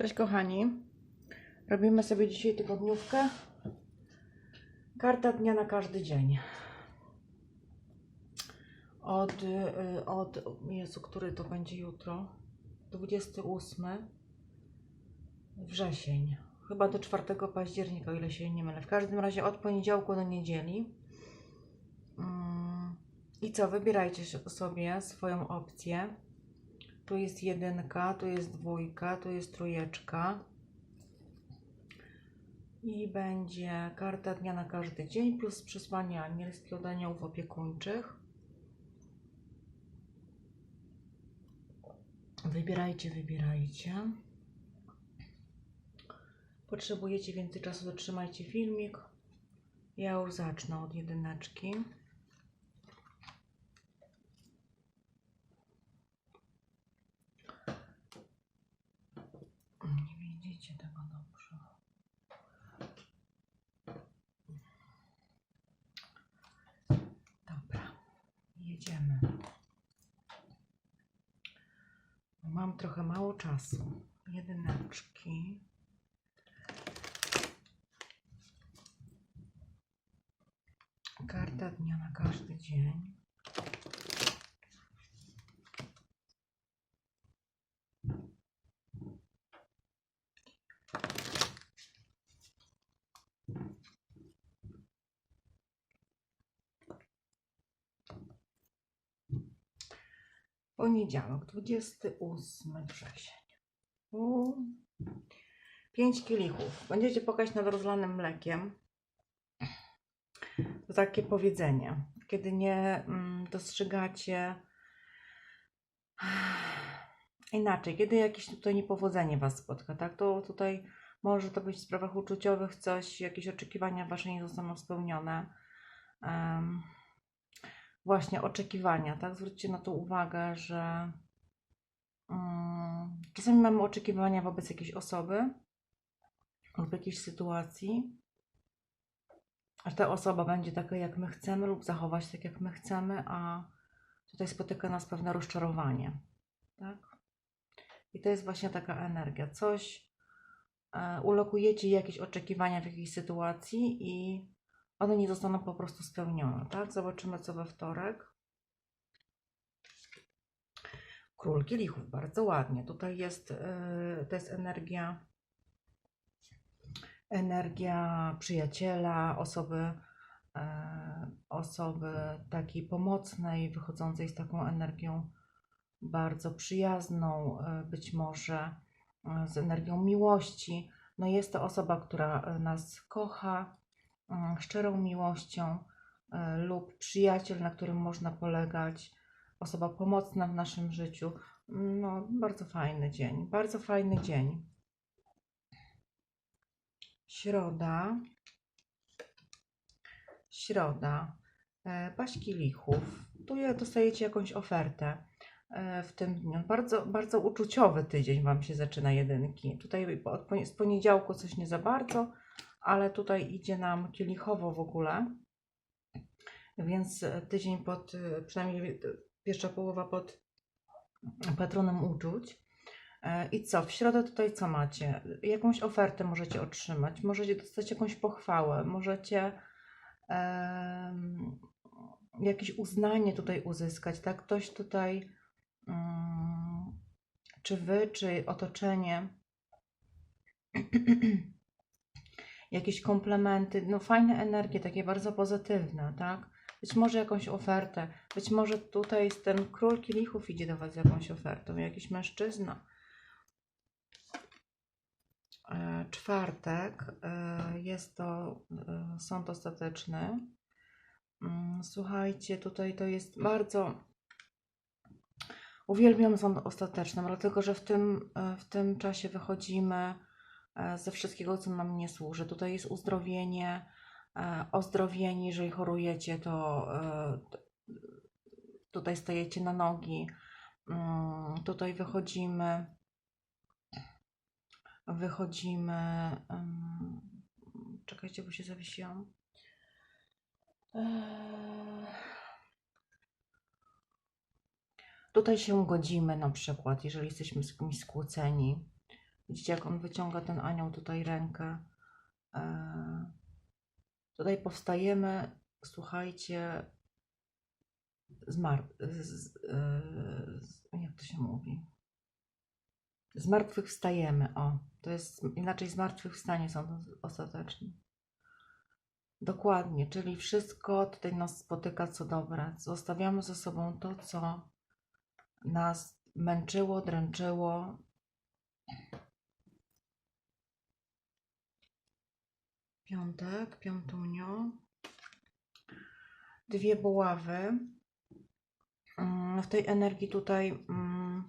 Cześć kochani. Robimy sobie dzisiaj tygodniówkę. Karta dnia na każdy dzień. Od, y, od Jezu, który to będzie jutro? 28 wrzesień. Chyba do 4 października, o ile się nie mylę. W każdym razie od poniedziałku do niedzieli. Mm, I co? Wybierajcie sobie swoją opcję. Tu jest jedynka, tu jest dwójka, tu jest trójeczka. I będzie karta dnia na każdy dzień plus przesłanie anielskie od aniołów opiekuńczych. Wybierajcie, wybierajcie. Potrzebujecie więcej czasu, to trzymajcie filmik. Ja już zacznę od jedyneczki. Nie widzicie tego dobrze. Dobra, jedziemy. Mam trochę mało czasu. Jedyneczki. Karta dnia na każdy dzień. Poniedziałek, 28 wrzesień. U, Pięć kielichów. Będziecie pokaźć nad rozlanym mlekiem. To takie powiedzenie. Kiedy nie mm, dostrzegacie inaczej, kiedy jakieś tutaj niepowodzenie Was spotka, tak? To tutaj może to być w sprawach uczuciowych coś, jakieś oczekiwania Wasze nie zostaną spełnione. Em, właśnie oczekiwania, tak? Zwróćcie na to uwagę, że mm, czasami mamy oczekiwania wobec jakiejś osoby lub jakiejś sytuacji, że ta osoba będzie taka, jak my chcemy, lub zachować tak, jak my chcemy, a tutaj spotyka nas pewne rozczarowanie, tak? I to jest właśnie taka energia. Coś e, ulokujecie jakieś oczekiwania w jakiejś sytuacji i one nie zostaną po prostu spełnione, tak? Zobaczymy, co we wtorek. Król kielichów, bardzo ładnie. Tutaj jest, yy, to jest energia, energia przyjaciela, osoby, yy, osoby takiej pomocnej, wychodzącej z taką energią bardzo przyjazną, yy, być może yy, z energią miłości. No jest to osoba, która nas kocha, szczerą miłością e, lub przyjaciel, na którym można polegać, osoba pomocna w naszym życiu. No, bardzo fajny dzień, bardzo fajny dzień. Środa. Środa. E, Paśki lichów. Tu je- dostajecie jakąś ofertę e, w tym dniu. Bardzo, bardzo uczuciowy tydzień Wam się zaczyna jedynki. Tutaj z poniedziałku coś nie za bardzo, ale tutaj idzie nam kielichowo w ogóle. Więc tydzień pod, przynajmniej pierwsza połowa pod patronem uczuć. I co? W środę tutaj co macie? Jakąś ofertę możecie otrzymać, możecie dostać jakąś pochwałę, możecie em, jakieś uznanie tutaj uzyskać, tak? Ktoś tutaj, mm, czy wy, czy otoczenie, jakieś komplementy, no fajne energie, takie bardzo pozytywne, tak? Być może jakąś ofertę, być może tutaj ten król kielichów idzie do Was z jakąś ofertą, jakiś mężczyzna. E, Czwartek e, jest to e, sąd ostateczny. Mm, Słuchajcie, tutaj to jest bardzo. Uwielbiam sąd ostateczny, dlatego że w tym, w tym czasie wychodzimy ze wszystkiego, co nam nie służy. Tutaj jest uzdrowienie, e, ozdrowienie, jeżeli chorujecie, to e, tutaj stajecie na nogi. Mm, Tutaj wychodzimy, wychodzimy. Czekajcie, bo się zawiesiłam. Tutaj się godzimy na przykład, jeżeli jesteśmy z kimś skłóceni. Widzicie, jak on wyciąga ten anioł tutaj rękę. E, Tutaj powstajemy, słuchajcie, z mar... Z, z, e, z, jak to się mówi? Z martwych wstajemy, o. To jest inaczej zmartwychwstanie są ostatecznie. Dokładnie, czyli wszystko tutaj nas spotyka co dobre. Zostawiamy za sobą to, co nas męczyło, dręczyło. Piątek, piątunio. Dwie buławy. Mm, W tej energii tutaj mm,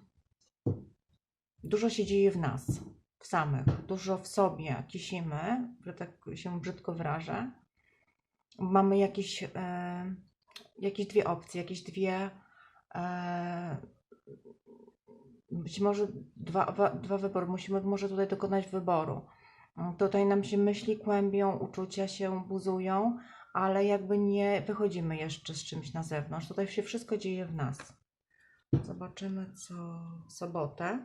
dużo się dzieje w nas, w samych. Dużo w sobie kisimy, że tak się brzydko wyrażę. Mamy jakieś, e, jakieś dwie opcje, jakieś dwie e, być może dwa, dwa, wybory. Musimy może tutaj dokonać wyboru. Tutaj nam się myśli kłębią, uczucia się buzują, ale jakby nie wychodzimy jeszcze z czymś na zewnątrz. Tutaj się wszystko dzieje w nas. Zobaczymy co w sobotę.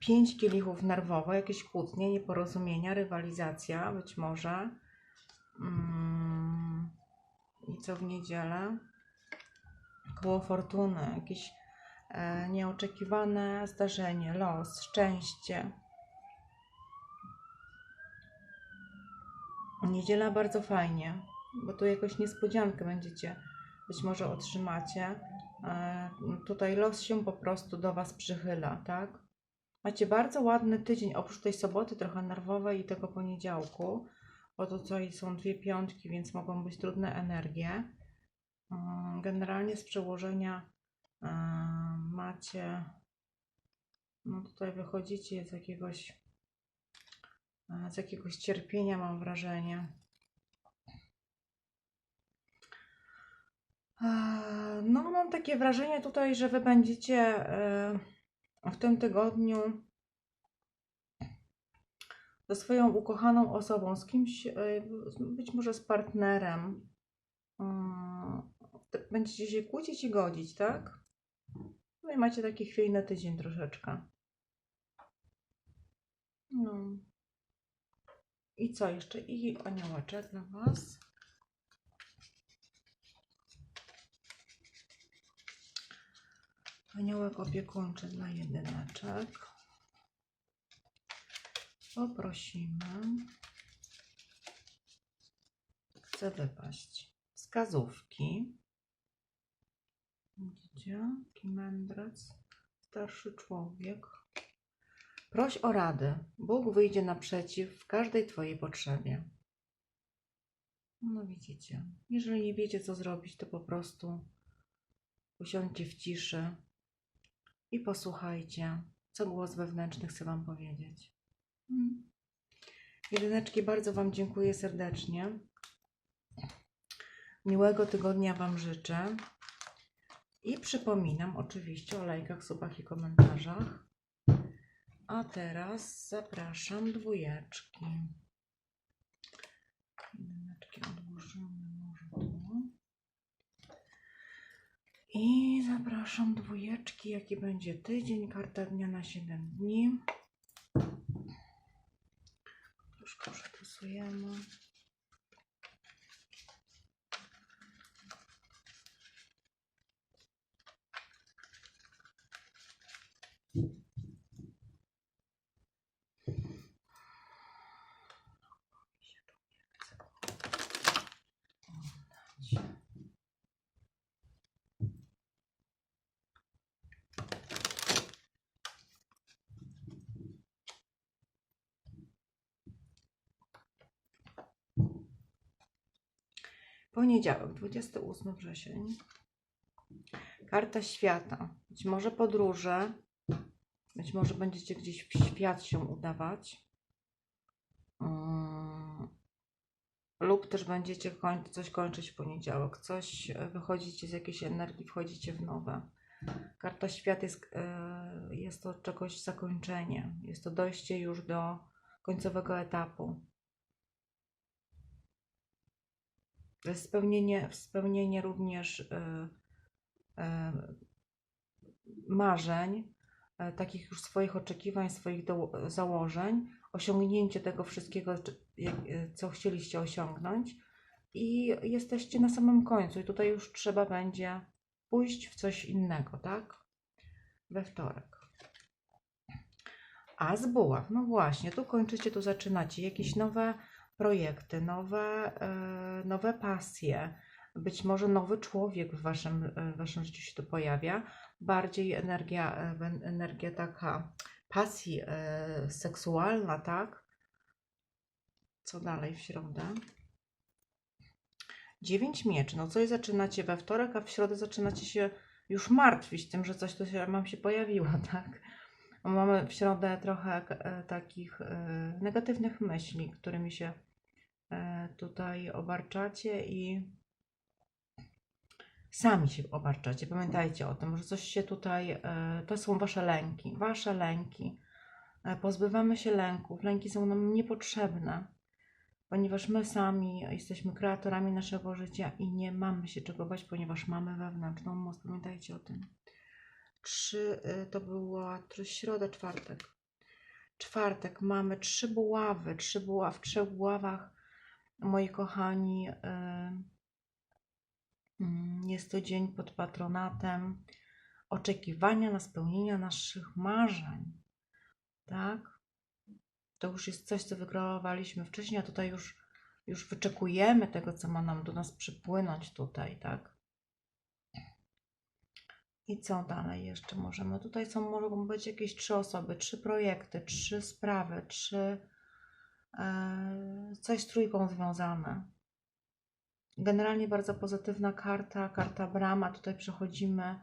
Pięć kielichów nerwowo, jakieś kłótnie, nieporozumienia, rywalizacja być może. Mm, I co w niedzielę? Koło fortuny, jakieś e, nieoczekiwane zdarzenie, los, szczęście. Niedziela bardzo fajnie, bo tu jakąś niespodziankę będziecie być może otrzymacie. E, Tutaj los się po prostu do Was przychyla, tak? Macie bardzo ładny tydzień, oprócz tej soboty trochę nerwowej i tego poniedziałku, bo tutaj są dwie piątki, więc mogą być trudne energie. Mm, Generalnie z przełożenia e, macie, no tutaj wychodzicie z jakiegoś z jakiegoś cierpienia, mam wrażenie. No, mam takie wrażenie tutaj, że wy będziecie e, w tym tygodniu ze swoją ukochaną osobą, z kimś, e, być może z partnerem, będziecie się kłócić i godzić, tak? No i macie taki chwiejny tydzień troszeczkę. No. I co jeszcze? I aniołeczek dla Was. Aniołek opiekuńczy dla jedyneczek. Poprosimy. Chcę wypaść. Wskazówki. Widzicie? Taki mędrec. Starszy człowiek. Proś o radę. Bóg wyjdzie naprzeciw w każdej Twojej potrzebie. No widzicie. Jeżeli nie wiecie, co zrobić, to po prostu usiądźcie w ciszy i posłuchajcie, co głos wewnętrzny chce Wam powiedzieć. Mm. Jedyneczki, bardzo Wam dziękuję serdecznie. Miłego tygodnia Wam życzę. I przypominam oczywiście o lajkach, subach i komentarzach. A teraz zapraszam dwójeczki. Jedyneczki odłożymy może tu. I zapraszam dwójeczki, jaki będzie tydzień, karta dnia na 7 dni. Troszkę przetasujemy. Poniedziałek, 28 wrzesień. Karta świata. Być może podróże. Być może będziecie gdzieś w świat się udawać. Mm. Lub też będziecie coś kończyć w poniedziałek. Coś e, wychodzicie z jakiejś energii, wchodzicie w nowe. Karta świat jest, e, jest to czegoś zakończenie. Jest to dojście już do końcowego etapu. To jest spełnienie, spełnienie również e, e, marzeń, e, takich już swoich oczekiwań, swoich do, założeń, osiągnięcie tego wszystkiego, e, co chcieliście osiągnąć i jesteście na samym końcu i tutaj już trzeba będzie pójść w coś innego, tak? We wtorek. A z buław, no właśnie, tu kończycie, tu zaczynacie jakieś nowe projekty, nowe, e, nowe pasje, być może nowy człowiek w waszym, e, w waszym życiu się tu pojawia, bardziej energia, e, energia taka pasji seksualna, tak? Co dalej w środę? Dziewięć mieczy. No coś zaczynacie we wtorek, a w środę zaczynacie się już martwić tym, że coś tu się, wam się pojawiło, tak? Mamy w środę trochę takich negatywnych myśli, którymi się tutaj obarczacie i sami się obarczacie. Pamiętajcie o tym, że coś się tutaj, e, to są wasze lęki, wasze lęki. E, Pozbywamy się lęków. Lęki są nam niepotrzebne, ponieważ my sami jesteśmy kreatorami naszego życia i nie mamy się czego bać, ponieważ mamy wewnętrzną moc. Pamiętajcie o tym. Trzy, to była środa, czwartek. Czwartek mamy trzy buławy, trzy buław, w trzech buławach, moi kochani. y, mm, Jest to dzień pod patronatem oczekiwania na spełnienie naszych marzeń. Tak? To już jest coś, co wykreowaliśmy wcześniej, a tutaj już, już wyczekujemy tego, co ma nam do nas przypłynąć tutaj, tak? I co dalej jeszcze możemy? Tutaj są, mogą być jakieś trzy osoby, trzy projekty, trzy sprawy, trzy coś z trójką związane. Generalnie bardzo pozytywna karta, karta brama. Tutaj przechodzimy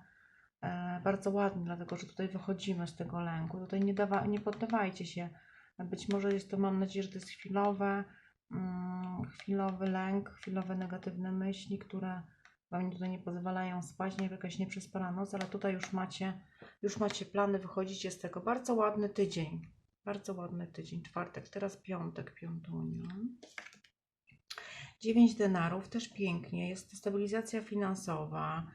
e, bardzo ładnie, dlatego że tutaj wychodzimy z tego lęku. Tutaj nie, dawa, nie poddawajcie się. Być może jest to, mam nadzieję, że to jest chwilowe, mm, chwilowy lęk, chwilowe negatywne myśli, które Wam tutaj nie pozwalają spać, nie jakaś nieprzespana noc, ale tutaj już macie, już macie plany, wychodzicie z tego. Bardzo ładny tydzień. Bardzo ładny tydzień. Czwartek, teraz piątek, piątunia. 9 denarów, też pięknie. Jest stabilizacja finansowa.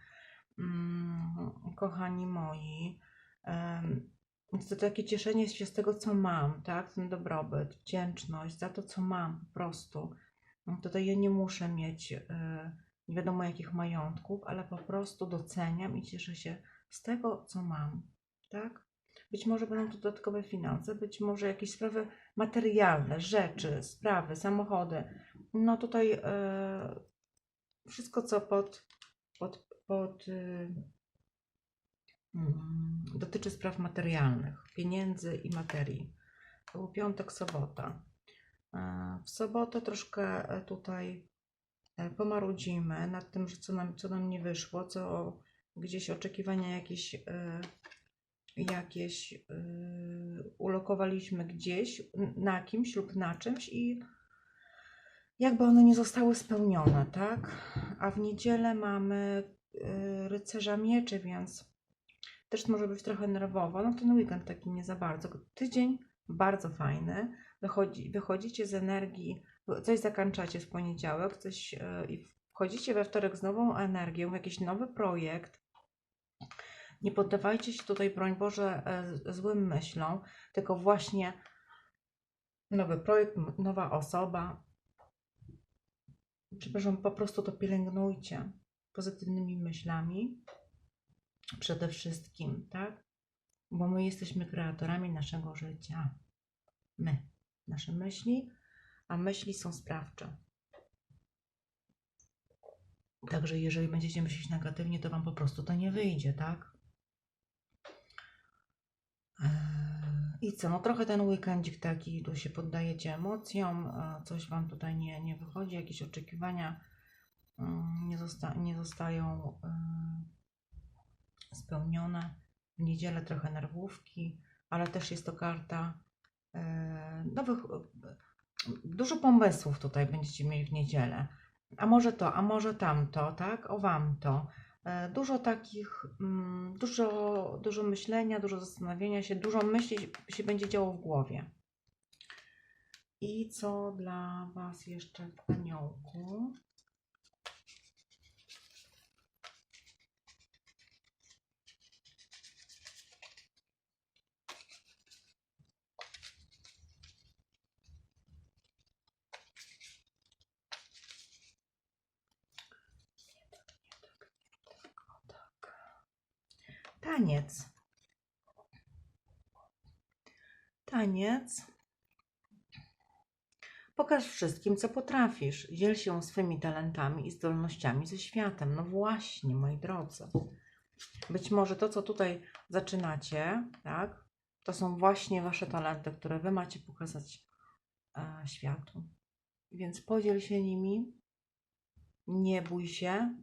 Mm, kochani moi. Jest to takie cieszenie się z tego, co mam, tak? Ten dobrobyt, wdzięczność za to, co mam po prostu. Tutaj ja nie muszę mieć e, nie wiadomo jakich majątków, ale po prostu doceniam i cieszę się z tego, co mam, tak? Być może będą to dodatkowe finanse, być może jakieś sprawy materialne, rzeczy, sprawy, samochody. No tutaj e, wszystko, co pod, pod, pod y, mm, dotyczy spraw materialnych, pieniędzy i materii. To był piątek, sobota. E, W sobotę troszkę e, tutaj pomarudzimy nad tym, że co nam, co nam nie wyszło, co gdzieś oczekiwania jakieś, e, jakieś e, ulokowaliśmy gdzieś na kimś lub na czymś i jakby one nie zostały spełnione, tak? A w niedzielę mamy e, rycerza mieczy, więc też może być trochę nerwowo. No ten weekend taki nie za bardzo. Tydzień bardzo fajny. Wychodzi, wychodzicie z energii, coś zakończacie w poniedziałek, coś e, i wchodzicie we wtorek z nową energią, jakiś nowy projekt. Nie poddawajcie się tutaj, broń Boże, e, złym myślom, tylko właśnie nowy projekt, nowa osoba. Przepraszam, po prostu to pielęgnujcie pozytywnymi myślami przede wszystkim, tak? Bo my jesteśmy kreatorami naszego życia. My, nasze myśli, a myśli są sprawcze. Także jeżeli będziecie myśleć negatywnie, to wam po prostu to nie wyjdzie, tak? I co? No trochę ten weekendzik taki, tu się poddajecie emocjom, coś wam tutaj nie, nie wychodzi, jakieś oczekiwania mm, nie, zosta- nie zostają e, spełnione. W niedzielę trochę nerwówki, ale też jest to karta e, nowych, dużo pomysłów tutaj będziecie mieli w niedzielę. A może to, a może tamto, tak? O wam to. E, Dużo takich, mm, dużo, dużo myślenia, dużo zastanawiania się, dużo myśli się będzie działo w głowie. I co dla Was jeszcze w aniołku? Taniec. Taniec. Pokaż wszystkim, co potrafisz. Dziel się swymi talentami i zdolnościami ze światem. No właśnie, moi drodzy. Być może to, co tutaj zaczynacie, tak, to są właśnie wasze talenty, które wy macie pokazać e, światu. Więc podziel się nimi. Nie bój się.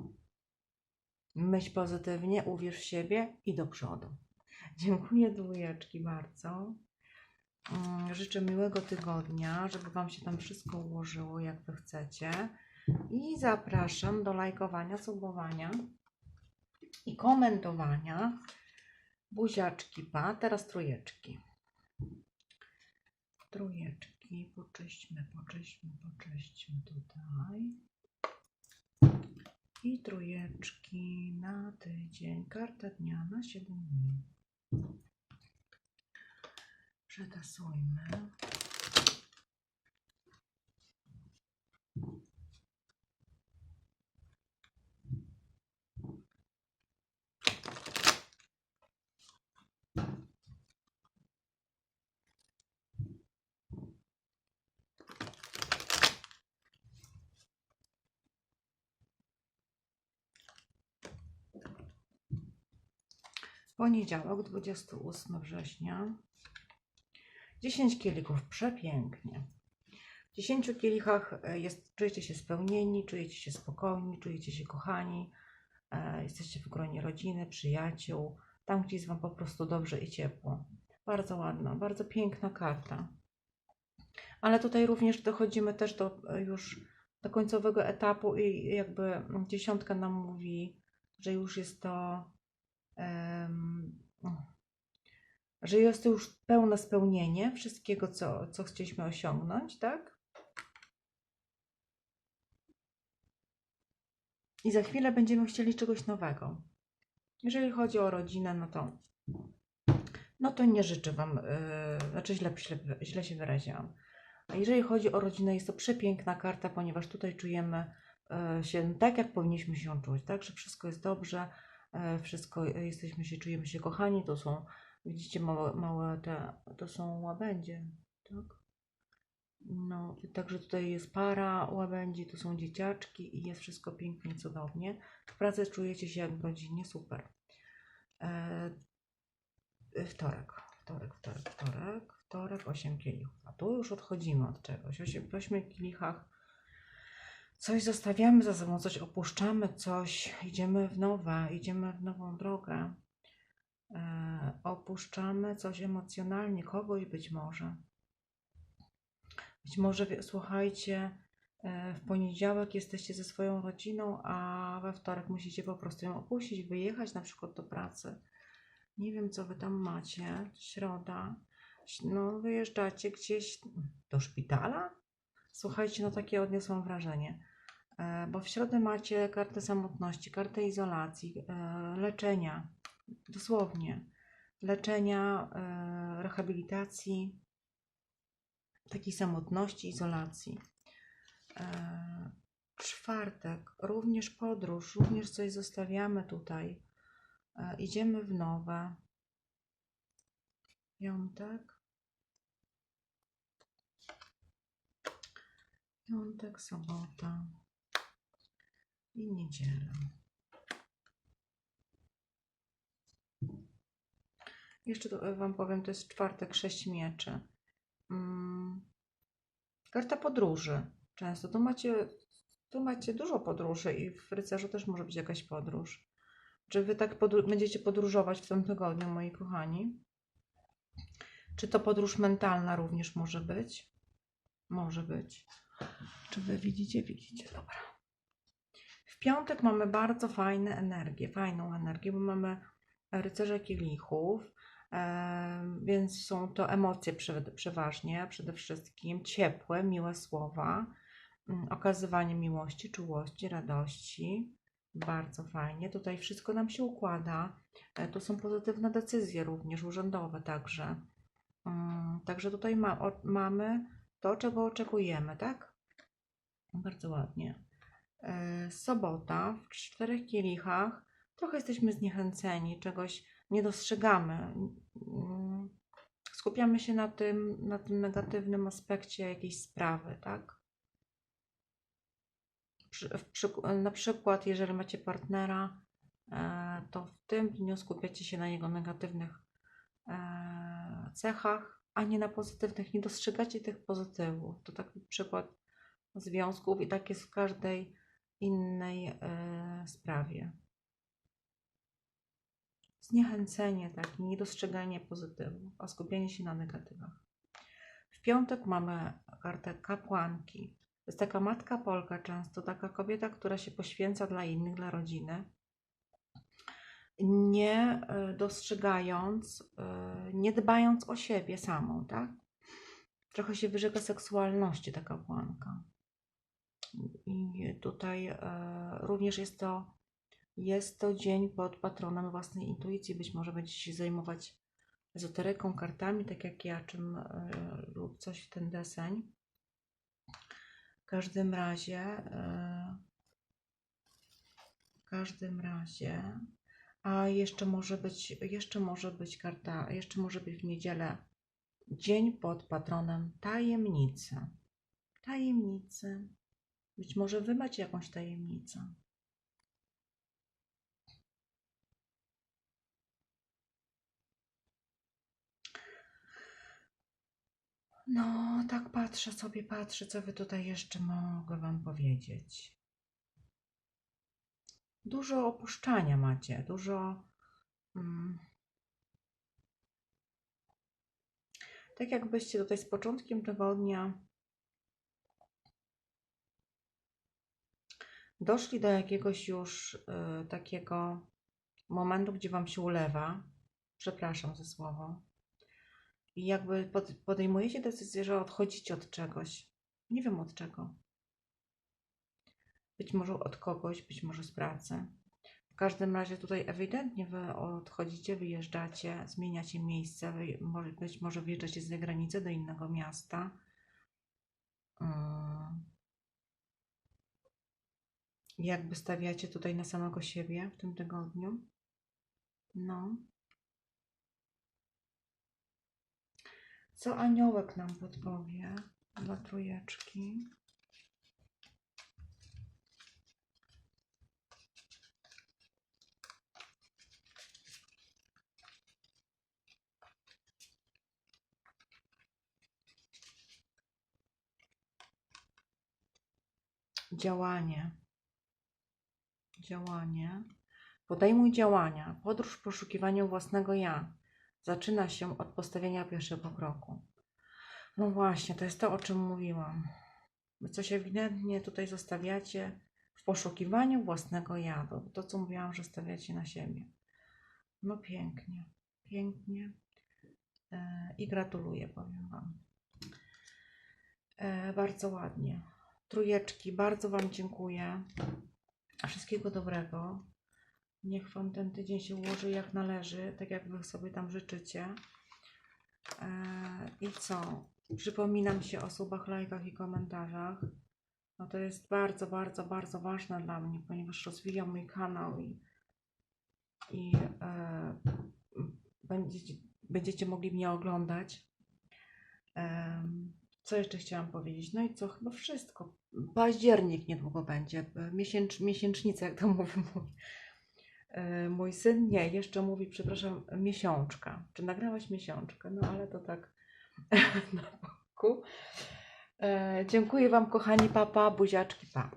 Myśl pozytywnie, uwierz w siebie i do przodu. Dziękuję dwójeczki bardzo. Mm, Życzę miłego tygodnia, żeby Wam się tam wszystko ułożyło, jak Wy chcecie. I zapraszam do lajkowania, subowania i komentowania. Buziaczki, pa. Teraz trójeczki. Trójeczki. Poczyśćmy, poczyśćmy, poczyśćmy tutaj. I trójeczki na tydzień. Karta dnia na 7 dni. Przetasujmy. Poniedziałek, 28 września. 10 kielichów, przepięknie. W 10 kielichach e, jest, czujecie się spełnieni, czujecie się spokojni, czujecie się kochani, e, jesteście w gronie rodziny, przyjaciół, tam gdzie jest Wam po prostu dobrze i ciepło. Bardzo ładna, bardzo piękna karta. Ale tutaj również dochodzimy też do e, już do końcowego etapu i jakby dziesiątka nam mówi, że już jest to że jest to już pełne spełnienie wszystkiego, co, co chcieliśmy osiągnąć, tak? I za chwilę będziemy chcieli czegoś nowego. Jeżeli chodzi o rodzinę, no to, no to nie życzę Wam, yy, znaczy źle, źle, źle się wyraziłam. A jeżeli chodzi o rodzinę, jest to przepiękna karta, ponieważ tutaj czujemy yy, się tak, jak powinniśmy się czuć, tak? Że wszystko jest dobrze, wszystko, jesteśmy się, czujemy się kochani, to są Widzicie, małe, małe te, to są łabędzie, tak? No, także tutaj jest para łabędzi, to są dzieciaczki i jest wszystko pięknie, cudownie. W pracy czujecie się jak w rodzinie, super. E, wtorek, wtorek, wtorek, wtorek, wtorek, 8 kielichów. A tu już odchodzimy od czegoś. W 8 kielichach coś zostawiamy za sobą, coś opuszczamy, coś, idziemy w nowe, idziemy w nową drogę e, opuszczamy coś emocjonalnie, kogoś być może. Być może, słuchajcie, e, w poniedziałek jesteście ze swoją rodziną, a we wtorek musicie po prostu ją opuścić, wyjechać na przykład do pracy. Nie wiem, co wy tam macie. Środa. No, wyjeżdżacie gdzieś do szpitala? Słuchajcie, no takie odniosłam wrażenie. E, Bo w środę macie kartę samotności, kartę izolacji, e, leczenia, dosłownie, leczenia, e, rehabilitacji, takiej samotności, izolacji. Czwartek, również podróż, również coś zostawiamy tutaj. Idziemy w nowe. Piątek. Piątek, sobota i niedziela. Jeszcze to, Wam powiem, to jest czwartek, sześć mieczy. Mm. Karta podróży. Często tu macie, tu macie dużo podróży i w rycerzu też może być jakaś podróż. Czy Wy tak podró- będziecie podróżować w tym tygodniu, moi kochani? Czy to podróż mentalna również może być? Może być. Czy Wy widzicie? Widzicie, dobra. W piątek mamy bardzo fajne energię, fajną energię, bo mamy rycerze kielichów, więc są to emocje prze- przeważnie, przede wszystkim ciepłe, miłe słowa, mm, okazywanie miłości, czułości, radości. Bardzo fajnie. Tutaj wszystko nam się układa. E, To są pozytywne decyzje również urzędowe także. Mm, Także tutaj ma, o, mamy to, czego oczekujemy, tak? Bardzo ładnie. E, Sobota w czterech kielichach. Trochę jesteśmy zniechęceni, czegoś nie dostrzegamy. Skupiamy się na tym, na tym negatywnym aspekcie jakiejś sprawy, tak? Na przykład, jeżeli macie partnera, e, to w tym dniu skupiacie się na jego negatywnych e, cechach, a nie na pozytywnych. Nie dostrzegacie tych pozytywów. To taki przykład związków i tak jest w każdej innej e, sprawie. Zniechęcenie, tak, niedostrzeganie pozytywów, a skupienie się na negatywach. W piątek mamy kartę kapłanki. To jest taka matka Polka często, taka kobieta, która się poświęca dla innych, dla rodziny, nie e, dostrzegając, e, nie dbając o siebie samą, tak? Trochę się wyrzeka seksualności ta kapłanka. I tutaj e, również jest to, jest to dzień pod patronem własnej intuicji. Być może będziecie się zajmować ezoteryką, kartami, tak jak ja, czym e, lub coś w ten deseń. W każdym razie, e, w każdym razie, a jeszcze może być, jeszcze może być karta, jeszcze może być w niedzielę dzień pod patronem tajemnicy. Tajemnicy. Być może wy macie jakąś tajemnicę. No, tak patrzę sobie, patrzę, co wy tutaj jeszcze mogę wam powiedzieć. Dużo opuszczania macie, dużo. Mm, tak jakbyście tutaj z początkiem tygodnia doszli do jakiegoś już y, takiego momentu, gdzie wam się ulewa. Przepraszam za słowo. I jakby pod, podejmujecie decyzję, że odchodzicie od czegoś. Nie wiem od czego. Być może od kogoś, być może z pracy. W każdym razie tutaj ewidentnie wy odchodzicie, wyjeżdżacie, zmieniacie miejsce, wy, być może wyjeżdżacie z granicy do innego miasta. Mm. Jakby stawiacie tutaj na samego siebie w tym tygodniu. No. Co aniołek nam podpowie dla trójeczki? Działanie. Działanie. Podejmuj działania. Podróż w poszukiwaniu własnego ja zaczyna się od postawienia pierwszego kroku. No właśnie, to jest to, o czym mówiłam. Wy coś ewidentnie tutaj zostawiacie w poszukiwaniu własnego ja. To, co mówiłam, że stawiacie na siebie. No pięknie, pięknie. E, I gratuluję, powiem Wam. E, bardzo ładnie. Trójeczki, bardzo Wam dziękuję. Wszystkiego dobrego. Niech Wam ten tydzień się ułoży jak należy, tak jak Wy sobie tam życzycie. Eee, I co? Przypominam się o subach, lajkach i komentarzach. No to jest bardzo, bardzo, bardzo ważne dla mnie, ponieważ rozwijam mój kanał i, i e, będziecie, będziecie mogli mnie oglądać. Em, co jeszcze chciałam powiedzieć? No i co? Chyba wszystko. Październik niedługo będzie. Miesięcz, miesięcznica, jak to mówię. E, Mój syn nie, jeszcze mówi, przepraszam, miesiączka. Czy nagrałaś miesiączkę? No ale to tak na boku. E, Dziękuję Wam, kochani papa, buziaczki, pa.